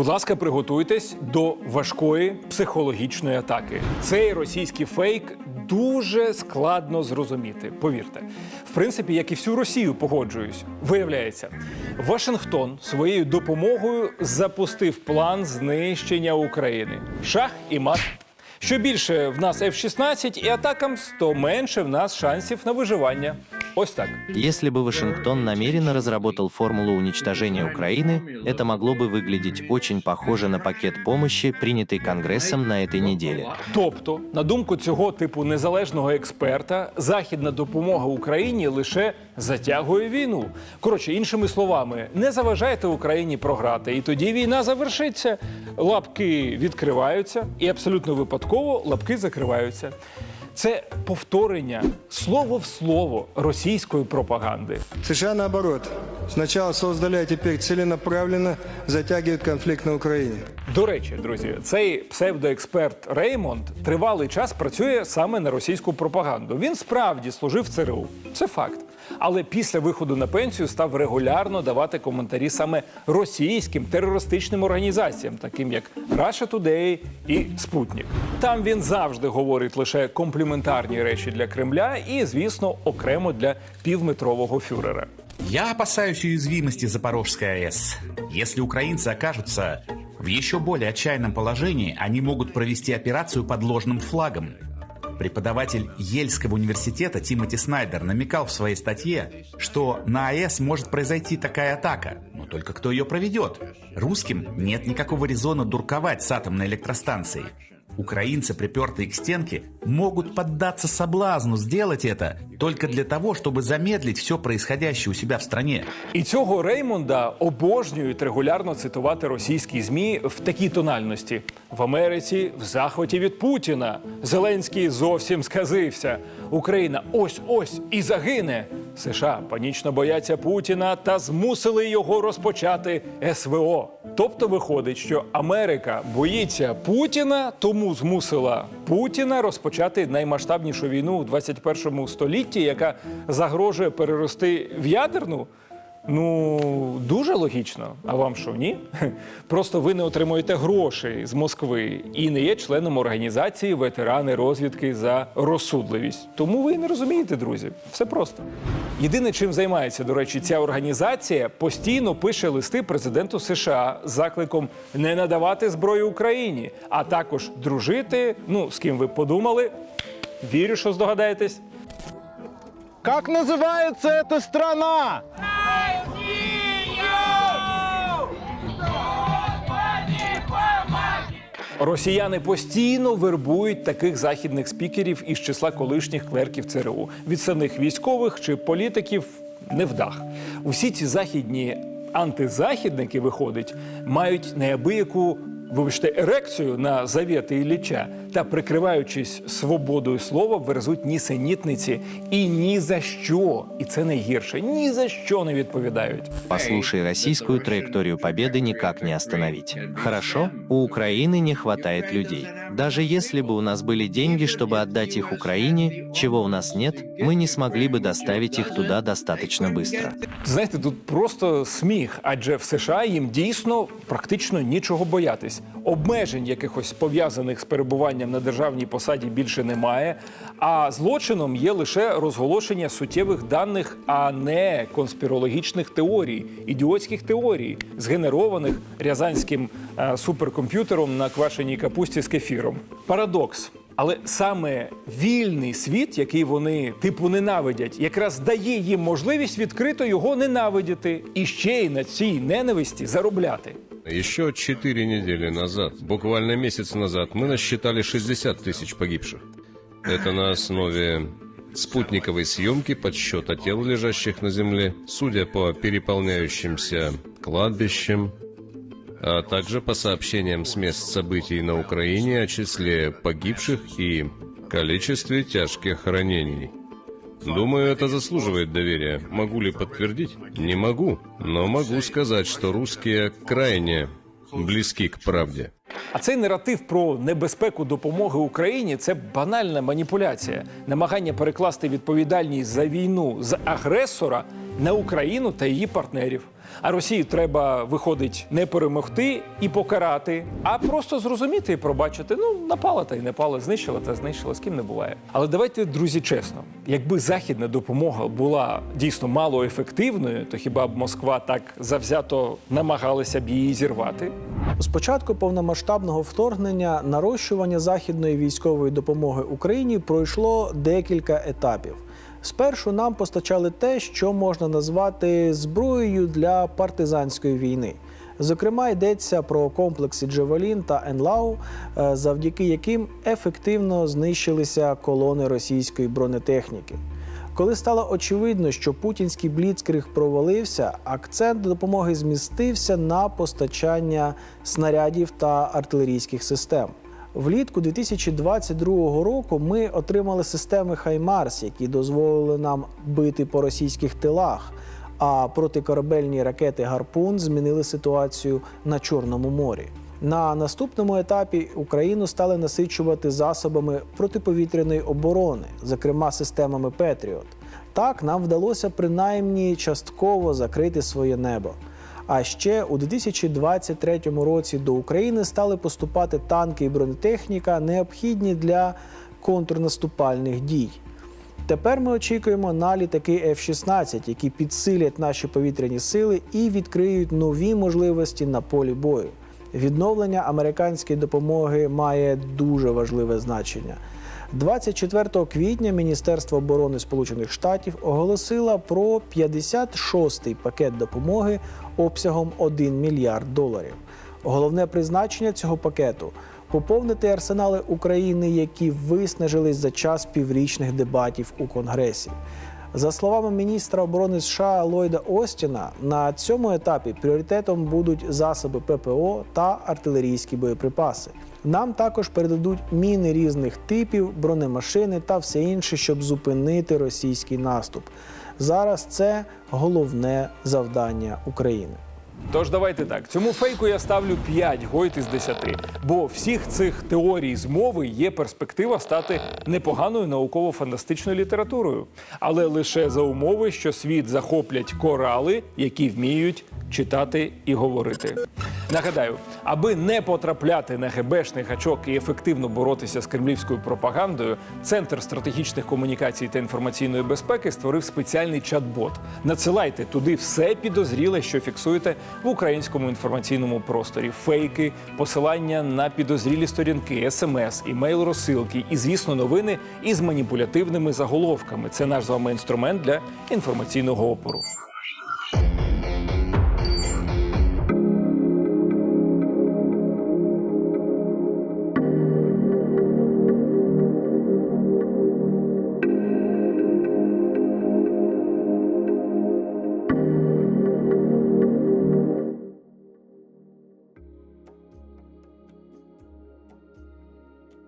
Будь ласка, приготуйтесь до важкої психологічної атаки. Цей російський фейк дуже складно зрозуміти. Повірте, в принципі, як і всю Росію погоджуюсь. Виявляється, Вашингтон своєю допомогою запустив план знищення України. Шах і мат. Що більше в нас F-16 і атакам, то менше в нас шансів на виживання. Ось так. Если бы Вашингтон намеренно разработал формулу уничтожения Украины, это могло бы выглядеть очень похоже на пакет помощи, принятый Конгрессом на этой неделе. Тобто, на думку цього типу незалежного експерта, західна допомога Україні лише затягує війну. Коротше, іншими словами, не заважайте Україні програти, і тоді війна завершиться. Лапки відкриваються, і абсолютно випадково лапки закриваються. Це повторення слово в слово російської пропаганди. США, наоборот, спочатку создали, а тепер целенаправленно затягують конфлікт на Україні. До речі, друзі, цей псевдоексперт Реймонд тривалий час працює саме на російську пропаганду. Він справді служив в ЦРУ. Це факт Але після виходу на пенсію став регулярно давати коментарі саме російським терористичним організаціям, таким як Russia Today і Спутник. Там він завжди говорить лише компліментарні речі для Кремля і, звісно, окремо для півметрового фюрера. Я опасаюсь уязвимости Запорожской АЭС. Если украинцы окажутся в еще более отчаянном положении, они могут провести операцию под ложным флагом. Преподаватель Ельского университета Тимоти Снайдер намекал в своей статье, что на АЭС может произойти такая атака, но только кто ее проведет? Русским нет никакого резона дурковать с атомной электростанцией. Украинцы, припертые к стенке, могут поддаться соблазну сделать это только для того, чтобы замедлить все происходящее у себя в стране. І цього Реймонда обожнюють регулярно цитувати російські змі в такій тональності: в Америці в захваті від Путіна. Зеленський зовсім сказився. Україна ось ось і загине. США панічно бояться Путіна та змусили його розпочати СВО. Тобто виходить, що Америка боїться Путіна, тому змусила Путіна розпочати наймасштабнішу війну у 21 столітті, яка загрожує перерости в ядерну. Ну, дуже логічно. А вам що, ні? Просто ви не отримуєте грошей з Москви і не є членом організації ветерани розвідки за розсудливість. Тому ви не розумієте, друзі. Все просто. Єдине, чим займається, до речі, ця організація постійно пише листи президенту США з закликом не надавати зброю Україні, а також дружити. Ну, з ким ви подумали? Вірю, що здогадаєтесь. Как называется эта страна? Росіяни постійно вербують таких західних спікерів із числа колишніх клерків ЦРУ від самих військових чи політиків невдах. Усі ці західні антизахідники, виходить, мають неабияку Вибачте, ерекцію на завіти Ілліча та, прикриваючись свободою слова, верзуть нісенітниці і ні за що, і це найгірше, ні за що не відповідають. Послушай, российскую траекторию победы никак не остановить. Хорошо, у Украины не хватает людей. Даже если бы у нас были деньги, чтобы отдать их Украине, чего у нас нет, мы не смогли бы доставить их туда достаточно быстро. Знаєте, тут просто сміх, адже в США їм дійсно практично нічого боятись. Обмежень якихось пов'язаних з перебуванням на державній посаді більше немає. А злочином є лише розголошення суттєвих даних, а не конспірологічних теорій, ідіотських теорій, згенерованих рязанським е, суперкомп'ютером на квашеній капусті з кефіром. Парадокс. Але саме вільний світ, який вони типу ненавидять, якраз дає їм можливість відкрито його ненавидіти і ще й на цій ненависті заробляти. Еще четыре недели назад, буквально месяц назад, мы насчитали 60 тысяч погибших. Это на основе спутниковой съемки подсчета тел, лежащих на земле, судя по переполняющимся кладбищам, а также по сообщениям с мест событий на Украине о числе погибших и количестве тяжких ранений. Думаю, это заслуживает доверия. Могу ли подтвердить? Не могу, но могу сказать, что русские крайне близки к правде. А цей наратив про небезпеку допомоги Україні це банальна маніпуляція, намагання перекласти відповідальність за війну з агресора на Україну та її партнерів. А Росію треба, виходить, не перемогти і покарати, а просто зрозуміти і пробачити. Ну, напала та й напала, знищила та знищила, з ким не буває. Але давайте, друзі, чесно, якби західна допомога була дійсно малоефективною, то хіба б Москва так завзято намагалася б її зірвати? З початку повномасштабного вторгнення нарощування західної військової допомоги Україні пройшло декілька етапів. Спершу нам постачали те, що можна назвати зброєю для партизанської війни. Зокрема, йдеться про комплекси Джевелін та Енлау, е, завдяки яким ефективно знищилися колони російської бронетехніки. Коли стало очевидно, що путінський бліцкриг провалився, акцент допомоги змістився на постачання снарядів та артилерійських систем. Влітку 2022 року ми отримали системи Хаймарс, які дозволили нам бити по російських тилах. А протикорабельні ракети Гарпун змінили ситуацію на Чорному морі. На наступному етапі Україну стали насичувати засобами протиповітряної оборони, зокрема системами Петріот. Так нам вдалося принаймні частково закрити своє небо. А ще у 2023 році до України стали поступати танки і бронетехніка, необхідні для контрнаступальних дій. Тепер ми очікуємо на літаки F-16, які підсилять наші повітряні сили і відкриють нові можливості на полі бою. Відновлення американської допомоги має дуже важливе значення. 24 квітня Міністерство оборони Сполучених Штатів оголосило про 56-й пакет допомоги обсягом 1 мільярд доларів. Головне призначення цього пакету поповнити арсенали України, які виснажились за час піврічних дебатів у Конгресі. За словами міністра оборони США Ллойда Остіна, на цьому етапі пріоритетом будуть засоби ППО та артилерійські боєприпаси. Нам також передадуть міни різних типів, бронемашини та все інше, щоб зупинити російський наступ. Зараз це головне завдання України. Тож давайте так. Цьому фейку я ставлю 5 гойт із 10. Бо всіх цих теорій змови є перспектива стати непоганою науково-фантастичною літературою. Але лише за умови, що світ захоплять корали, які вміють читати і говорити. Нагадаю, аби не потрапляти на ГБшний гачок і ефективно боротися з кремлівською пропагандою, Центр стратегічних комунікацій та інформаційної безпеки створив спеціальний чат-бот. Надсилайте туди все підозріле, що фіксуєте в українському інформаційному просторі: фейки, посилання на підозрілі сторінки, смс, імейл розсилки і, звісно, новини із маніпулятивними заголовками. Це наш з вами інструмент для інформаційного опору.